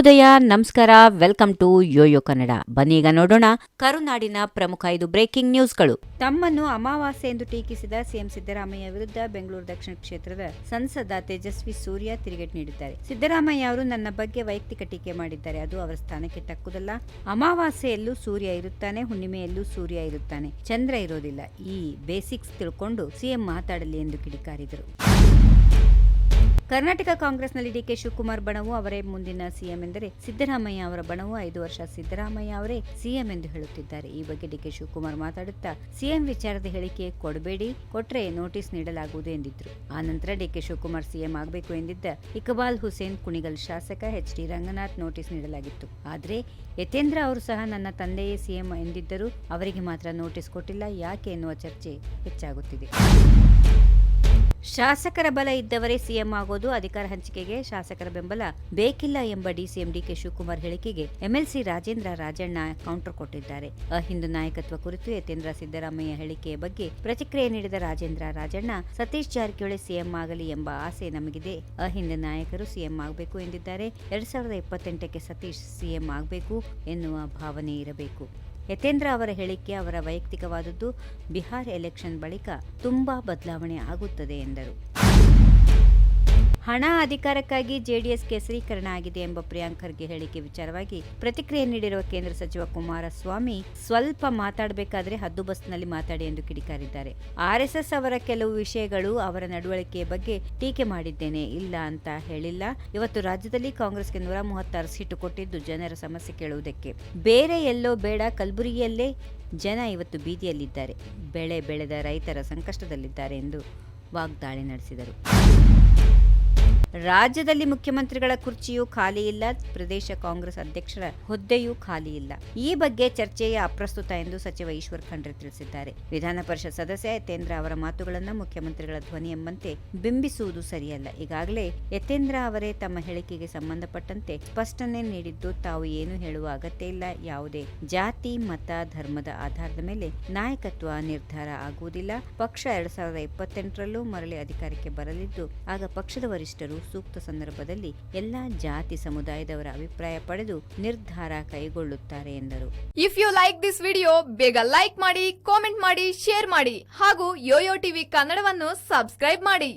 ಉದಯ ನಮಸ್ಕಾರ, welcome to YoYo Kannada. ಬನ್ನೀಗ ನೋಡೋಣ ಕರುನಾಡಿನ ಪ್ರಮುಖ ಐದು ಬ್ರೇಕಿಂಗ್ ನ್ಯೂಸ್ಗಳು. ತಮ್ಮನ್ನು ಅಮಾವಾಸ್ಯೆ ಎಂದು ಟೀಕಿಸಿದ ಸಿಎಂ ಸಿದ್ದರಾಮಯ್ಯ ವಿರುದ್ಧ ಬೆಂಗಳೂರು ದಕ್ಷಿಣ ಕ್ಷೇತ್ರದ ಸಂಸದ ತೇಜಸ್ವಿ ಸೂರ್ಯ ತಿರುಗೇಟು ನೀಡಿದ್ದಾರೆ. ಸಿದ್ದರಾಮಯ್ಯ ಅವರು ನನ್ನ ಬಗ್ಗೆ ವೈಯಕ್ತಿಕ ಟೀಕೆ ಮಾಡಿದ್ದಾರೆ. ಅದು ಅವರ ಸ್ಥಾನಕ್ಕೆ ತಕ್ಕುದಲ್ಲ. ಅಮಾವಾಸ್ಯೆಯಲ್ಲೂ ಸೂರ್ಯ ಇರುತ್ತಾನೆ, ಹುಣ್ಣಿಮೆಯಲ್ಲೂ ಸೂರ್ಯ ಇರುತ್ತಾನೆ. ಚಂದ್ರ ಇರೋದಿಲ್ಲ. ಈ ಬೇಸಿಕ್ಸ್ ತಿಳ್ಕೊಂಡು ಸಿಎಂ ಮಾತಾಡಲಿ ಎಂದು ಕಿಡಿಕಾರಿದರು. ಕರ್ನಾಟಕ ಕಾಂಗ್ರೆಸ್ನಲ್ಲಿ ಡಿಕೆ ಶಿವಕುಮಾರ್ ಬಣವು ಅವರೇ ಮುಂದಿನ ಸಿಎಂ ಎಂದರೆ ಸಿದ್ದರಾಮಯ್ಯ ಅವರ ಬಣವು ಐದು ವರ್ಷ ಸಿದ್ದರಾಮಯ್ಯ ಅವರೇ ಸಿಎಂ ಎಂದು ಹೇಳುತ್ತಿದ್ದಾರೆ. ಈ ಬಗ್ಗೆ ಡಿಕೆ ಶಿವಕುಮಾರ್ ಮಾತಾಡುತ್ತಾ ಸಿಎಂ ವಿಚಾರದ ಹೇಳಿಕೆ ಕೊಡಬೇಡಿ, ಕೊಟ್ರೆ ನೋಟಿಸ್ ನೀಡಲಾಗುವುದು ಎಂದಿದ್ರು. ಆ ನಂತರ ಡಿಕೆ ಶಿವಕುಮಾರ್ ಸಿಎಂ ಆಗಬೇಕು ಎಂದಿದ್ದ ಇಕಬಾಲ್ ಹುಸೇನ್ ಕುಣಿಗಲ್ ಶಾಸಕ ಎಚ್ ಡಿ ರಂಗನಾಥ್ ನೋಟಿಸ್ ನೀಡಲಾಗಿತ್ತು. ಆದರೆ ಯತೇಂದ್ರ ಅವರು ಸಹ ನನ್ನ ತಂದೆಯೇ ಸಿಎಂ ಎಂದಿದ್ದರೂ ಅವರಿಗೆ ಮಾತ್ರ ನೋಟಿಸ್ ಕೊಟ್ಟಿಲ್ಲ, ಯಾಕೆ ಎನ್ನುವ ಚರ್ಚೆ ಹೆಚ್ಚಾಗುತ್ತಿದೆ. ಶಾಸಕರ ಬಲ ಇದ್ದವರೇ ಸಿಎಂ ಆಗೋದು ಅಧಿಕಾರ ಹಂಚಿಕೆಗೆ ಶಾಸಕರ ಬೆಂಬಲ ಬೇಕಿಲ್ಲ ಎಂಬ ಡಿಸಿಎಂ ಡಿಕೆ ಶಿವಕುಮಾರ್ ಹೇಳಿಕೆಗೆ ಎಂಎಲ್ಸಿ ರಾಜೇಂದ್ರ ರಾಜಣ್ಣ ಕೌಂಟರ್ ಕೊಟ್ಟಿದ್ದಾರೆ. ಅಹಿಂದ ನಾಯಕತ್ವ ಕುರಿತು ಯತೇಂದ್ರ ಸಿದ್ದರಾಮಯ್ಯ ಹೇಳಿಕೆಯ ಬಗ್ಗೆ ಪ್ರತಿಕ್ರಿಯೆ ನೀಡಿದ ರಾಜೇಂದ್ರ ರಾಜಣ್ಣ, ಸತೀಶ್ ಜಾರಕಿಹೊಳಿ ಸಿಎಂ ಆಗಲಿ ಎಂಬ ಆಸೆ ನಮಗಿದೆ. ಅಹಿಂದ ನಾಯಕರು ಸಿಎಂ ಆಗಬೇಕು ಎಂದಿದ್ದಾರೆ. ಎರಡ್ ಸಾವಿರದ ಇಪ್ಪತ್ತೆಂಟಕ್ಕೆ ಸತೀಶ್ ಸಿಎಂ ಆಗಬೇಕು ಎನ್ನುವ ಭಾವನೆ ಇರಬೇಕು. ಯತೇಂದ್ರ ಅವರ ಹೇಳಿಕೆ ಅವರ ವೈಯಕ್ತಿಕವಾದದ್ದು ಬಿಹಾರ್ ಎಲೆಕ್ಷನ್ ಬಳಿಕ ತುಂಬಾ ಬದಲಾವಣೆ ಆಗುತ್ತದೆ ಎಂದರು. ಹಣ ಅಧಿಕಾರಕ್ಕಾಗಿ ಜೆಡಿಎಸ್ ಕೇಸರೀಕರಣ ಆಗಿದೆ ಎಂಬ ಪ್ರಿಯಾಂಕ್ ಖರ್ಗೆ ಹೇಳಿಕೆ ವಿಚಾರವಾಗಿ ಪ್ರತಿಕ್ರಿಯೆ ನೀಡಿರುವ ಕೇಂದ್ರ ಸಚಿವ ಕುಮಾರಸ್ವಾಮಿ, ಸ್ವಲ್ಪ ಮಾತಾಡಬೇಕಾದ್ರೆ ಹದ್ದು ಬಸ್ನಲ್ಲಿ ಮಾತಾಡಿ ಎಂದು ಕಿಡಿಕಾರಿದ್ದಾರೆ. ಆರ್ಎಸ್ಎಸ್ ಅವರ ಕೆಲವು ವಿಷಯಗಳು ಅವರ ನಡವಳಿಕೆಯ ಬಗ್ಗೆ ಟೀಕೆ ಮಾಡಿದ್ದೇನೆ. ಇಲ್ಲ ಅಂತ ಹೇಳಿಲ್ಲ. ಇವತ್ತು ರಾಜ್ಯದಲ್ಲಿ ಕಾಂಗ್ರೆಸ್ಗೆ ನೂರ ಮೂವತ್ತಾರು ಸೀಟು ಕೊಟ್ಟಿದ್ದು ಜನರ ಸಮಸ್ಯೆ ಕೇಳುವುದಕ್ಕೆ. ಬೇರೆ ಎಲ್ಲೋ ಬೇಡ, ಕಲಬುರಗಿಯಲ್ಲೇ ಜನ ಇವತ್ತು ಬೀದಿಯಲ್ಲಿದ್ದಾರೆ. ಬೆಳೆ ಬೆಳೆದ ರೈತರ ಸಂಕಷ್ಟದಲ್ಲಿದ್ದಾರೆ ಎಂದು ವಾಗ್ದಾಳಿ ನಡೆಸಿದರು. ರಾಜ್ಯದಲ್ಲಿ ಮುಖ್ಯಮಂತ್ರಿಗಳ ಕುರ್ಚಿಯೂ ಖಾಲಿ ಇಲ್ಲ, ಪ್ರದೇಶ ಕಾಂಗ್ರೆಸ್ ಅಧ್ಯಕ್ಷರ ಹುದ್ದೆಯೂ ಖಾಲಿ ಇಲ್ಲ. ಈ ಬಗ್ಗೆ ಚರ್ಚೆಯ ಅಪ್ರಸ್ತುತ ಎಂದು ಸಚಿವ ಈಶ್ವರ್ ಖಂಡ್ರೆ ತಿಳಿಸಿದ್ದಾರೆ. ವಿಧಾನ ಪರಿಷತ್ ಸದಸ್ಯ ಯತೇಂದ್ರ ಅವರ ಮಾತುಗಳನ್ನು ಮುಖ್ಯಮಂತ್ರಿಗಳ ಧ್ವನಿ ಎಂಬಂತೆ ಬಿಂಬಿಸುವುದು ಸರಿಯಲ್ಲ. ಈಗಾಗಲೇ ಯತೇಂದ್ರ ಅವರೇ ತಮ್ಮ ಹೇಳಿಕೆಗೆ ಸಂಬಂಧಪಟ್ಟಂತೆ ಸ್ಪಷ್ಟನೆ ನೀಡಿದ್ದು ತಾವು ಏನು ಹೇಳುವ ಅಗತ್ಯ ಇಲ್ಲ. ಯಾವುದೇ ಜಾತಿ, ಮತ, ಧರ್ಮದ ಆಧಾರದ ಮೇಲೆ ನಾಯಕತ್ವ ನಿರ್ಧಾರ ಆಗುವುದಿಲ್ಲ. ಪಕ್ಷ ಎರಡ್ ಸಾವಿರದ ಇಪ್ಪತ್ತೆಂಟರಲ್ಲೂ ಮರಳಿ ಅಧಿಕಾರಕ್ಕೆ ಬರಲಿದ್ದು, ಆಗ ಪಕ್ಷದ ವರಿಷ್ಠರು ಸೂಕ್ತ ಸಂದರ್ಭದಲ್ಲಿ ಎಲ್ಲಾ ಜಾತಿ ಸಮುದಾಯದವರ ಅಭಿಪ್ರಾಯ ಪಡೆದು ನಿರ್ಧಾರ ಕೈಗೊಳ್ಳುತ್ತಾರೆ ಎಂದರು. If you like this video ಬೇಗ ಲೈಕ್ ಮಾಡಿ ಕಾಮೆಂಟ್ ಮಾಡಿ ಶೇರ್ ಮಾಡಿ ಹಾಗೂ ಯೋಯೋ ಟಿವಿ ಕನ್ನಡವನ್ನು ಸಬ್ಸ್ಕ್ರೈಬ್ ಮಾಡಿ.